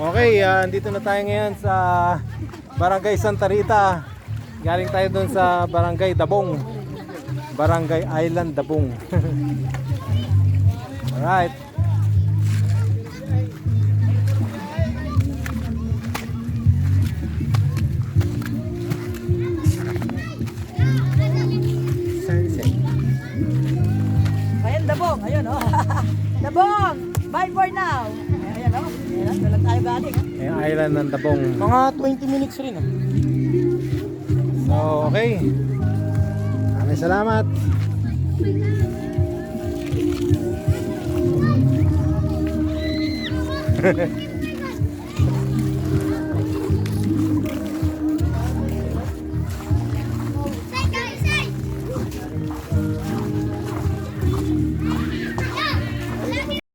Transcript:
Okay, ah, andito na tayo ngayon sa Barangay Santa Rita. Galing tayo dun sa Barangay Dabong. Barangay Island Dabong. Alright. Dabong. Ayun, oh. Dabong! Bye for now. Ayan, oh. Ayan, doon tayo galing. ah. Yung island ng Dabong. Mga 20 minutes rin ah. So, okay. Maraming salamat.